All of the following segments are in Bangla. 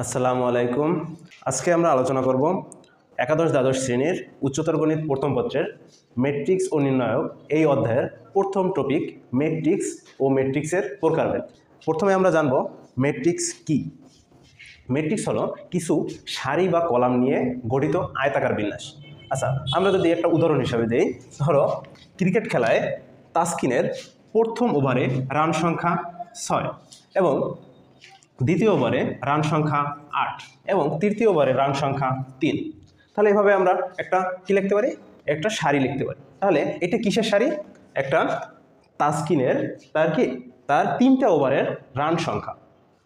আসসালামু আলাইকুম। আজকে আমরা আলোচনা করব একাদশ দ্বাদশ শ্রেণির উচ্চতর গণিত প্রথম পত্রের মেট্রিক্স ও নির্ণায়ক এই অধ্যায়ের প্রথম টপিক মেট্রিক্স ও মেট্রিক্সের প্রকারভেদ। প্রথমে আমরা জানব মেট্রিক্স কি। মেট্রিক্স হলো কিছু সারি বা কলাম নিয়ে গঠিত আয়তাকার বিন্যাস। আচ্ছা আমরা যদি একটা উদাহরণ হিসাবে দিই, ধরো ক্রিকেট খেলায় তাসকিনের প্রথম ওভারে রান সংখ্যা ছয় এবং দ্বিতীয় ওভারে রান সংখ্যা আট এবং তৃতীয় ওভারে রান সংখ্যা তিন। তাহলে এভাবে আমরা একটা কী লিখতে পারি? একটা শাড়ি লিখতে পারি। তাহলে এটা কিসের শাড়ি একটা তাসকিনের, তার কি? তার তিনটা ওভারের রান সংখ্যা।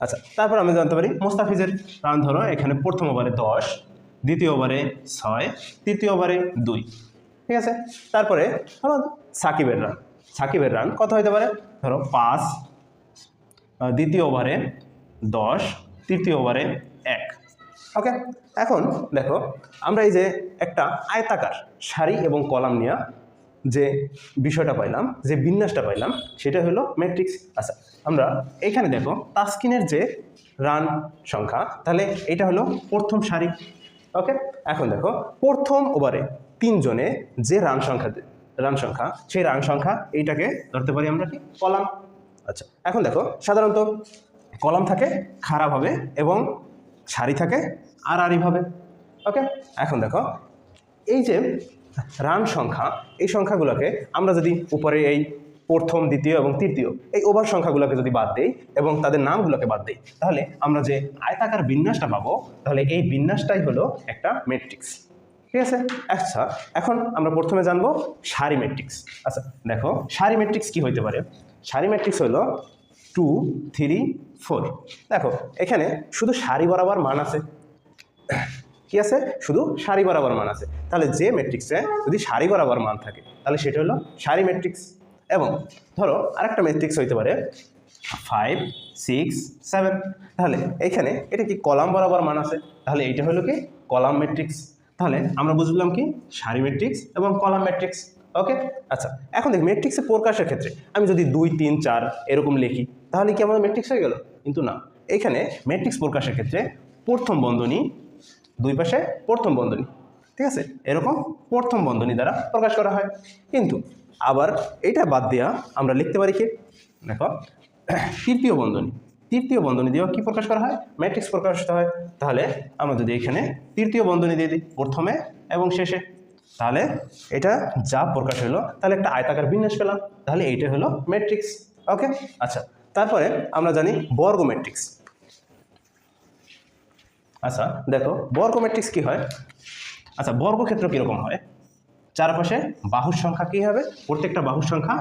আচ্ছা তারপর আমি জানতে পারি মোস্তাফিজের রান ধরো, এখানে প্রথম ওভারে দশ, দ্বিতীয় ওভারে ছয়, তৃতীয় ওভারে দুই। ঠিক আছে? তারপরে ধরো সাকিবের রান। সাকিবের রান কত হতে পারে? ধরো পাঁচ। দ্বিতীয় ওভারে দশ, তৃতীয় ওভারে এক। ওকে এখন দেখো, আমরা এই যে একটা আয়তাকার সারি এবং কলাম নিয়ে যে বিষয়টা পাইলাম, যে বিন্যাসটা পাইলাম, সেটা হলো ম্যাট্রিক্স আচ্ছা আমরা এখানে দেখো, তাস্কিনের যে রান সংখ্যা, তাহলে এটা হলো প্রথম সারি। ওকে এখন দেখো, প্রথম ওভারে তিনজনে যে রান সংখ্যা রান সংখ্যা, সেই রান সংখ্যা, এইটাকে ধরতে পারি আমরা কি? কলাম। আচ্ছা এখন দেখো, সাধারণত কলাম থাকে খারাপভাবে এবং সারি থাকে আর আড়াআড়িভাবে ওকে এখন দেখো, এই যে রান সংখ্যা, এই সংখ্যাগুলোকে আমরা যদি উপরে এই প্রথম, দ্বিতীয় এবং তৃতীয়, এই ওভার সংখ্যাগুলোকে যদি বাদ দিই এবং তাদের নামগুলোকে বাদ দিই, তাহলে আমরা যে আয়তাকার বিন্যাসটা পাবো, তাহলে এই বিন্যাসটাই হলো একটা ম্যাট্রিক্স ঠিক আছে? আচ্ছা এখন আমরা প্রথমে জানব সারি ম্যাট্রিক্স আচ্ছা দেখো, সারি ম্যাট্রিক্স কি হইতে পারে? সারি ম্যাট্রিক্স হলো টু থ্রি ফোর দেখো, এখানে শুধু সারি বরাবর মান আছে। কি আছে? শুধু সারি বরাবর মান আছে। তাহলে যে ম্যাট্রিক্সে যদি সারি বরাবর মান থাকে, তাহলে সেটা হলো সারি ম্যাট্রিক্স এবং ধরো, আরেকটা ম্যাট্রিক্স হইতে পারে ফাইভ সিক্স সেভেন তাহলে এইখানে এটা কি কলাম বরাবর মান আছে? তাহলে এইটা হলো কি কলাম ম্যাট্রিক্স তাহলে আমরা বুঝলাম কি? সারি ম্যাট্রিক্স এবং কলাম ম্যাট্রিক্স ওকে আচ্ছা এখন দেখ ম্যাট্রিক্সের প্রকাশের ক্ষেত্রে আমি যদি দুই, তিন, চার এরকম লিখি, তাহলে কি আমাদের ম্যাট্রিক্স হয়ে গেল? কিন্তু না। এখানে ম্যাট্রিক্স প্রকাশের ক্ষেত্রে প্রথম বন্ধনী, দুই পাশে প্রথম বন্ধনী, ঠিক আছে? এরকম প্রথম বন্ধনী দ্বারা প্রকাশ করা হয়। কিন্তু আবার এটা বাদ দেওয়া আমরা লিখতে পারি কি? দেখো, তৃতীয় বন্ধনী। তৃতীয় বন্ধনী দিয়েও কি প্রকাশ করা হয়? ম্যাট্রিক্স প্রকাশিত হয়। তাহলে আমরা যদি এখানে তৃতীয় বন্ধনী দিয়ে দিই প্রথমে এবং শেষে। তাহলে এটা যা প্রকাশ হলো, তাহলে একটা আয়তাকার বিন্যাস পেলাম, তাহলে এইটা হলো ম্যাট্রিক্স ওকে আচ্ছা তারপরে আমরা জানি বর্গ ম্যাট্রিক্স আচ্ছা দেখো, বর্গ ম্যাট্রিক্স কী হয়? আচ্ছা বর্গক্ষেত্র কীরকম হয়? চারপাশে বাহুর সংখ্যা কী হবে? প্রত্যেকটা বাহুর সংখ্যা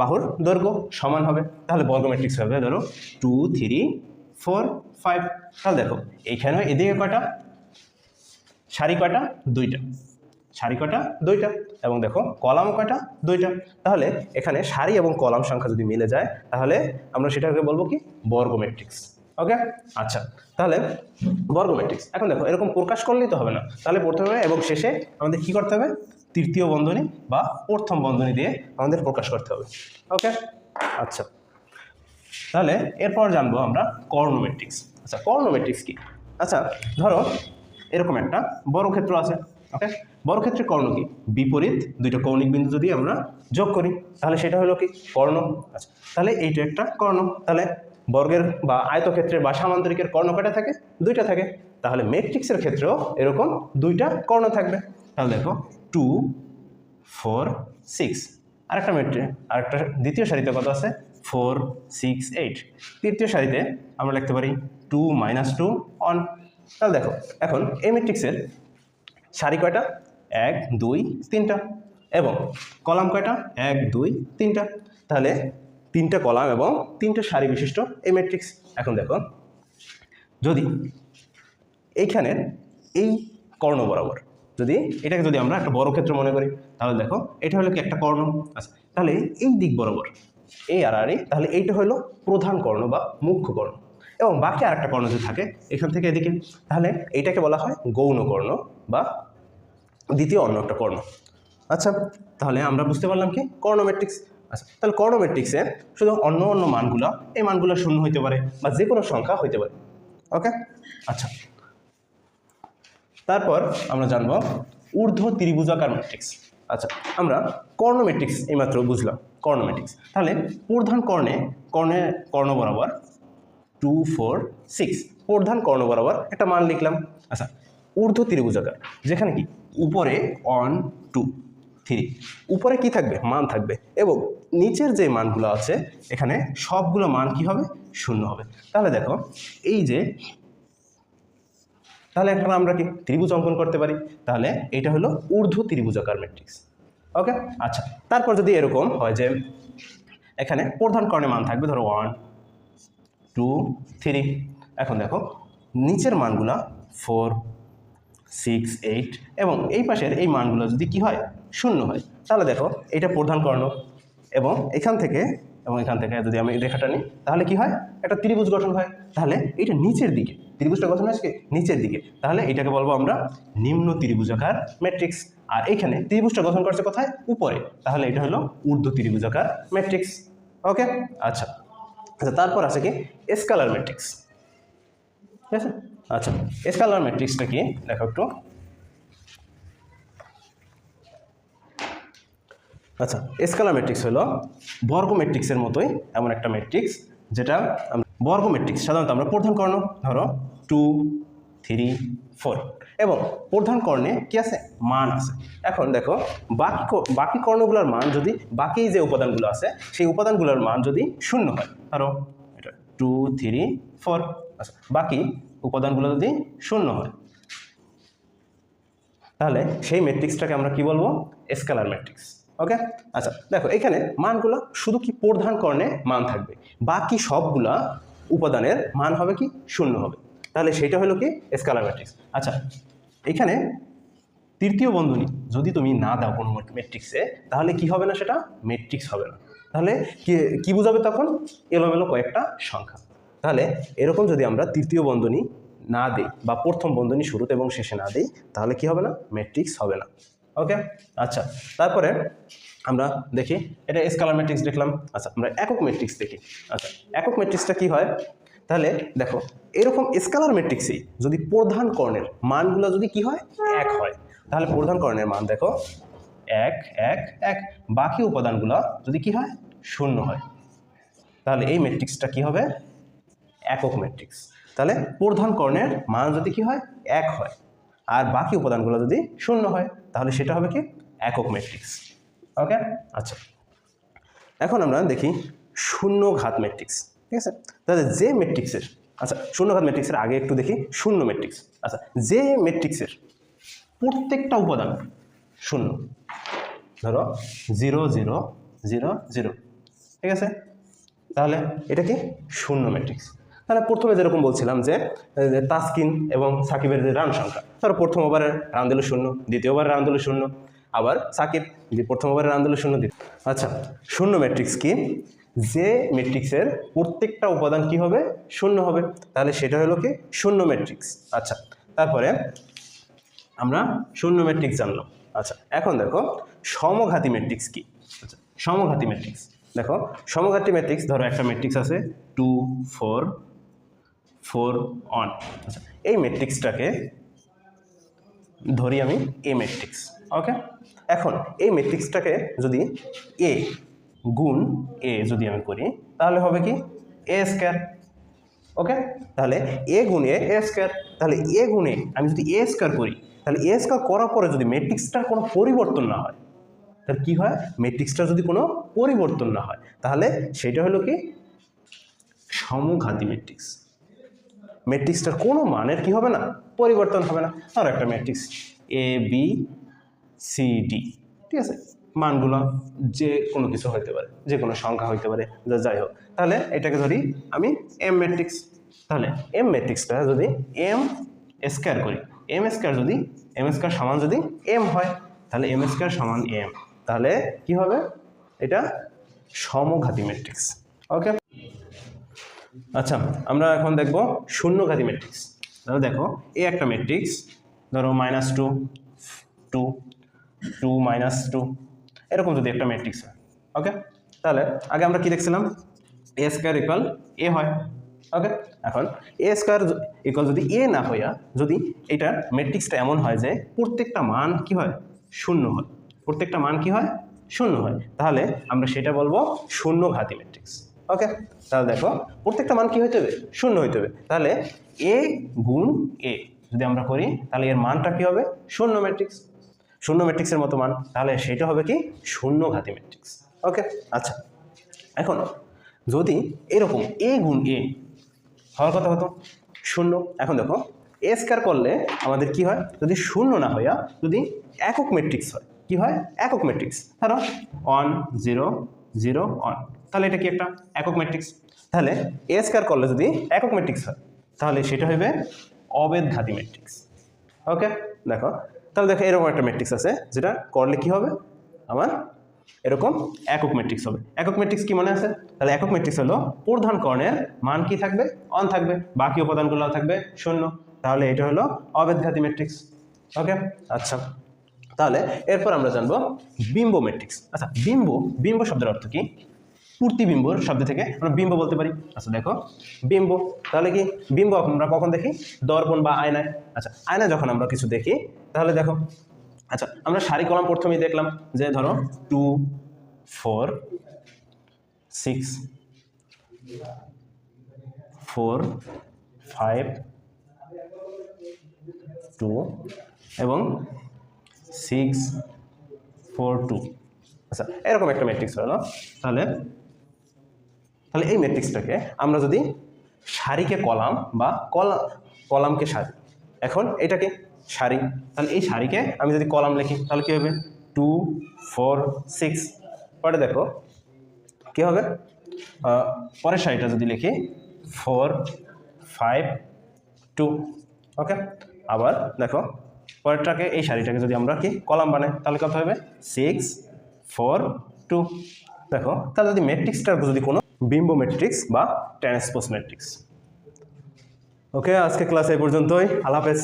বাহুর দৈর্ঘ্য সমান হবে। তাহলে বর্গ ম্যাট্রিক্স হবে, ধরো টু থ্রি ফোর ফাইভ তাহলে দেখো এইখানে এদিকে কয়টা? সারি কয়টা? দুইটা। সারি কয়টা? দুইটা। এবং দেখো কলাম কয়টা? দুইটা। তাহলে এখানে সারি এবং কলাম সংখ্যা যদি মিলে যায়, তাহলে আমরা সেটাকে বলব কি? বর্গ ম্যাট্রিক্স ওকে? আচ্ছা তাহলে বর্গ ম্যাট্রিক্স এখন দেখো, এরকম প্রকাশ করলেই তো হবে না। তাহলে প্রথমে এবং শেষে আমাদের কি করতে হবে? তৃতীয় বন্ধনী বা প্রথম বন্ধনী দিয়ে আমাদের প্রকাশ করতে হবে। ওকে? আচ্ছা তাহলে এরপর জানব আমরা কর্ণ কর্নোমেট্রিক্স আচ্ছা কর্ণ কর্নোমেট্রিক্স কি? আচ্ছা ধরো এরকম একটা বড় ক্ষেত্র আছে। ওকে? বড় ক্ষেত্রে কর্ণ কি? বিপরীত দুইটা কৌণিক বিন্দু যদি আমরা যোগ করি, তাহলে সেটা হলো কি? কর্ণ। আচ্ছা তাহলে এইটা একটা কর্ণ। তাহলে বর্গের বা আয়তক্ষেত্রের বা সামান্তরিকের কর্ণ কয়টা থাকে? দুইটা থাকে। তাহলে ম্যাট্রিক্সের ক্ষেত্রেও এরকম দুইটা কর্ণ থাকবে। তাহলে দেখো টু ফোর সিক্স আরেকটা মেট্রিক আরেকটা দ্বিতীয় সারিতে কত আছে? ফোর সিক্স এইট তৃতীয় সারিতে আমরা লিখতে পারি টু মাইনাস টু অন তাহলে দেখো, এখন এই ম্যাট্রিক্সের সারি কয়টা? এক, দুই, তিনটা। এবং কলাম কয়টা? এক, দুই, তিনটা। তাহলে তিনটা কলাম এবং তিনটা সারি বিশিষ্ট এই ম্যাট্রিক্স এখন দেখো, যদি এইখানের এই কর্ণ বরাবর, যদি এটাকে যদি আমরা একটা বড় ক্ষেত্র মনে করি, তাহলে দেখো, এটা হলো কি একটা কর্ণ? আচ্ছা তাহলে এই দিক বরাবর, এই আর আর তাহলে এইটা হলো প্রধান কর্ণ বা মুখ্য কর্ণ। এবং বাকি আরেকটা কর্ণ যদি থাকে, এখান থেকে এদিকে, তাহলে এইটাকে বলা হয় গৌণ কর্ণ বা দ্বিতীয় অন্য একটা কর্ণ। আচ্ছা তাহলে আমরা বুঝতে পারলাম কি? কর্ণোমেট্রিক্স। আচ্ছা তাহলে কর্ণোমেট্রিক্সে শুধু অন্য অন্য মানগুলো, এই মানগুলো শূন্য হইতে পারে বা যে কোনো সংখ্যা হইতে পারে। ওকে? আচ্ছা। তারপর আমরা জানব ঊর্ধ্ব ত্রিভুজাকার ম্যাট্রিক্স আচ্ছা আমরা কর্ণ এইমাত্র বুঝলাম কর্ণ তাহলে প্রধান কর্ণে কর্ণে কর্ণ বরাবর টু ফোর সিক্স প্রধান কর্ণ বরাবর একটা মান লিখলাম। আচ্ছা ঊর্ধ্ব ত্রিভুজাকার, যেখানে কি? উপরে ওয়ান টু থ্রি উপরে কি থাকবে? মান থাকবে। এবং নিচের যে মানগুলো আছে, এখানে সবগুলো মান কি হবে? শূন্য হবে। তাহলে দেখো, এই যে, তাহলে এখন আমরা কি? ত্রিভুজ অঙ্কন করতে পারি। তাহলে এটা হলো ঊর্ধ্ব ত্রিভুজাকার ম্যাট্রিক্স ওকে আচ্ছা তারপর যদি এরকম হয় যে, এখানে প্রধান কর্ণে মান থাকবে, ধরো ওয়ান টু থ্রি এখন দেখো, নিচের মানগুলা ফোর সিক্স এইট এবং এই পাশের এই মানগুলো যদি কি হয়, শূন্য হয়। তাহলে দেখো, এটা প্রধান কর্ণ এবং এখান থেকে এবং এখান থেকে যদি আমি রেখাটা নিই, তাহলে কি হয়? একটা ত্রিভুজ গঠন হয়। তাহলে এটা নিচের দিকে। ত্রিভুজটা গঠন হয়েছে নিচের দিকে। তাহলে এটাকে বলব আমরা নিম্ন ত্রিভুজাকার ম্যাট্রিক্স আর এখানে ত্রিভুজটা গঠন করছে কোথায়? উপরে। তাহলে এটা হলো ঊর্ধ্ব ত্রিভুজাকার ম্যাট্রিক্স ওকে আচ্ছা। আচ্ছা তারপর আছে কি? স্কালার ম্যাট্রিক্স ঠিক আছে? আচ্ছা স্কালার ম্যাট্রিক্সটা কি? দেখো একটু। আচ্ছা স্কালার ম্যাট্রিক্স হলো বর্গ ম্যাট্রিক্সের মতোই এমন একটা ম্যাট্রিক্স, যেটা বর্গ ম্যাট্রিক্স, সাধারণত আমরা প্রধান কর্ণ, ধরো টু, থ্রি, ফোর। এবং প্রধান কর্ণে কি আছে? মান আছে। এখন দেখো, বাকি বাকি কর্ণগুলোর মান যদি বাকি যে উপাদানগুলো আছে, সেই উপাদানগুলোর মান যদি শূন্য হয়, ধরো এটা টু, থ্রি, ফোর। আচ্ছা বাকি উপাদানগুলো যদি শূন্য হয়। তাহলে সেই ম্যাট্রিক্সটাকে আমরা কি বলব? স্কেলার ম্যাট্রিক্স ওকে আচ্ছা দেখো, এখানে মানগুলো শুধু কি প্রধান কর্ণে মান থাকবে? বাকি সবগুলা উপাদানের মান হবে কি? শূন্য হবে। তাহলে সেটা হলো কি? স্কেলার ম্যাট্রিক্স আচ্ছা এখানে তৃতীয় বন্ধনী যদি তুমি না দাও কোনো ম্যাট্রিক্সে তাহলে কি হবে না সেটা? ম্যাট্রিক্স হবে না। তাহলে কি কি বোঝাবে তখন? এলোমেলো কয়েকটা সংখ্যা। তাহলে এরকম যদি আমরা তৃতীয় বন্ধনী না দিই বা প্রথম বন্ধনী শুরুতে এবং শেষে না দিই, তাহলে কি হবে না? ম্যাট্রিক্স হবে না। ওকে আচ্ছা তারপরে আমরা দেখি, এটা স্কালার ম্যাট্রিক্স দেখলাম। আচ্ছা আমরা একক ম্যাট্রিক্স দেখি। আচ্ছা একক ম্যাট্রিক্সটা কি হয়? তাহলে দেখো, এরকম স্কালার ম্যাট্রিক্সেই যদি প্রধান কর্ণের মানগুলো যদি কি হয়? এক হয়। তাহলে প্রধান কর্ণের মান দেখো, এক এক এক। বাকি উপাদানগুলো যদি কি হয়? শূন্য হয়। তাহলে এই ম্যাট্রিক্সটা কি হবে? একক ম্যাট্রিক্স তাহলে প্রধান কর্ণের মান যদি কি হয়? এক হয়। আর বাকি উপাদানগুলো যদি শূন্য হয়, তাহলে সেটা হবে কি? একক ম্যাট্রিক্স ওকে আচ্ছা। এখন আমরা দেখি শূন্য ঘাত ম্যাট্রিক্স ঠিক আছে? তাহলে যে ম্যাট্রিক্সের আচ্ছা শূন্য ঘাত ম্যাট্রিক্সের আগে একটু দেখি। শূন্য ম্যাট্রিক্স আচ্ছা যে ম্যাট্রিক্সের প্রত্যেকটা উপাদান শূন্য। ধরো, জিরো জিরো জিরো জিরো। ঠিক আছে? তাহলে এটা কি? শূন্য ম্যাট্রিক্স তাহলে প্রথমে যেরকম বলছিলাম যে তাসকিন এবং সাকিবের যে রান সংখ্যা ধরো প্রথম ওভারে রান দিল শূন্য দ্বিতীয়বার রান দিল শূন্য, আবার সাকিব যে প্রথম ওভারে রান দিল শূন্য, দ্বিতীয় আচ্ছা শূন্য ম্যাট্রিক্স কি? যে ম্যাট্রিক্সের প্রত্যেকটা উপাদান কি হবে? শূন্য হবে। তাহলে সেটা হলো কি? শূন্য ম্যাট্রিক্স আচ্ছা তারপরে আমরা শূন্য ম্যাট্রিক্স জানলাম। আচ্ছা এখন দেখো সমঘাতী ম্যাট্রিক্স কি? আচ্ছা সমঘাতী ম্যাট্রিক্স দেখো, সমঘাতী ম্যাট্রিক্স ধরো একটা ম্যাট্রিক্স আছে টু ফোর ফোর ওয়ান আচ্ছা এই ম্যাট্রিক্সটাকে ধরি আমি এ ম্যাট্রিক্স ওকে এখন এই ম্যাট্রিক্সটাকে যদি এ গুণ এ যদি আমি করি, তাহলে হবে কি? এ স্কোয়ার ওকে তাহলে এ গুণে এ স্কোয়ার তাহলে এ গুণে আমি যদি এ স্কোয়ার করি, তাহলে এ স্কোয়ার করার পরে যদি ম্যাট্রিক্সটার কোনো পরিবর্তন না হয়, তাহলে কী হয়? ম্যাট্রিক্সটার যদি কোনো পরিবর্তন না হয়, তাহলে সেটা হলো কি? সমঘাতী ম্যাট্রিক্স ম্যাট্রিক্সটার কোনো মানের কি হবে না? পরিবর্তন হবে না। আর একটা matrix A B C D ঠিক আছে? মানগুলো যে কোনো কিছু হতে পারে, যে কোনো সংখ্যা হতে পারে যাই হোক। তাহলে এটাকে ধরি আমি এম ম্যাট্রিক্স তাহলে এম ম্যাট্রিক্সটা যদি এম স্কোয়ার করি এম স্কোয়ার যদি এম স্কোয়ার সমান যদি এম হয়, তাহলে এম স্কোয়ার সমান এম তাহলে কি হবে? এটা সমঘাতী ম্যাট্রিক্স ওকে আচ্ছা আমরা এখন দেখব শূন্যঘাতী ম্যাট্রিক্স ধরো দেখো এ একটা ম্যাট্রিক্স ধরো minus two two two minus two এরকম যদি একটা ম্যাট্রিক্স হয় ওকে তাহলে আগে আমরা কি দেখছিলাম এ স্কোয়ার ইকাল এ হয় ওকে এখন এ স্কোয়ার ইকুয়াল যদি এ না হইয়া, যদি এটা ম্যাট্রিক্সটা এমন হয় যে প্রত্যেকটা মান কি হয়? শূন্য হয়। প্রত্যেকটা মান কি হয়? শূন্য হয়। তাহলে আমরা সেটা বলব শূন্য ঘাতি ম্যাট্রিক্স ওকে তাহলে দেখো, প্রত্যেকটা মান কি হইতে হবে? শূন্য হইতে হবে। তাহলে এ গুণ এ যদি আমরা করি, তাহলে এর মানটা কি হবে? শূন্য ম্যাট্রিক্স শূন্য ম্যাট্রিক্সের মতো মান। তাহলে সেটা হবে কি? শূন্য ঘাতি ম্যাট্রিক্স ওকে আচ্ছা। এখন, যদি এরকম এ গুণ এ হওয়ার কথা হতো, শূন্য। এখন দেখো এ স্কোয়ার করলে আমাদের কি হয়? যদি শূন্য না হইয়া যদি একক ম্যাট্রিক্স হয়, কি হয়? একক ম্যাট্রিক্স ধরো ওয়ান জিরো জিরো ওয়ান তাহলে এটা কি একটা একক ম্যাট্রিক্স তাহলে এ স্কোয়ার করলে যদি একক ম্যাট্রিক্স হয়, তাহলে সেটা হবে অবেদঘাতী ম্যাট্রিক্স ওকে দেখো, তাহলে দেখো এরকম একটা ম্যাট্রিক্স আছে, যেটা করলে কি হবে? আমার এরকম একক ম্যাট্রিক্স হবে। একক ম্যাট্রিক্স কি মনে আছে? তাহলে একক ম্যাট্রিক্স হলো প্রধান কর্ণের মান কি থাকবে? অন থাকবে। বাকি উপাদানগুলো থাকবে শূন্য। তাহলে এটা হলো অবেদঘাতী ম্যাট্রিক্স ওকে আচ্ছা। তাহলে এরপর আমরা জানব বিম্ব ম্যাট্রিক্স আচ্ছা বিম্ব বিম্ব শব্দের অর্থ কি? প্রতিবিম্বর শব্দ থেকে আমরা বিম্ব বলতে পারি। আচ্ছা দেখো, বিম্ব, তাহলে কি বিম্ব আমরা কখন দেখি? দর্পণ বা আয়নায়। আচ্ছা আয়নায় যখন আমরা কিছু দেখি, তাহলে দেখো আচ্ছা আমরা সারি কলাম প্রথমেই দেখলাম যে ধরো two, four, six, four, five, two এবং সিক্স, ফোর, টু। আচ্ছা এরকম একটা ম্যাট্রিক্স হলো। তাহলে তাহলে এই ম্যাট্রিক্সটাকে আমরা যদি সারিকে কলাম বা কলা, কলামকে সারি, এখন এটাকে সারি, তাহলে এই সারিকে আমি যদি কলাম লিখি, তাহলে কী হবে? টু ফোর সিক্স পরে দেখো, কী হবে? পরের সারিটা যদি লিখি ফোর ফাইভ টু ওকে আবার দেখো, পরেরটাকে, এই শাড়িটাকে যদি আমরা কি, কলাম বানাই, তাহলে কত হবে? সিক্স ফোর টু দেখো, তাহলে যদি ম্যাট্রিক্সটার যদি কোনো বিম্ব ম্যাট্রিক্স বা ট্রান্সপোস ম্যাট্রিক্স ওকে আজকে ক্লাস এই পর্যন্তই। আল্লাহ হাফেজ।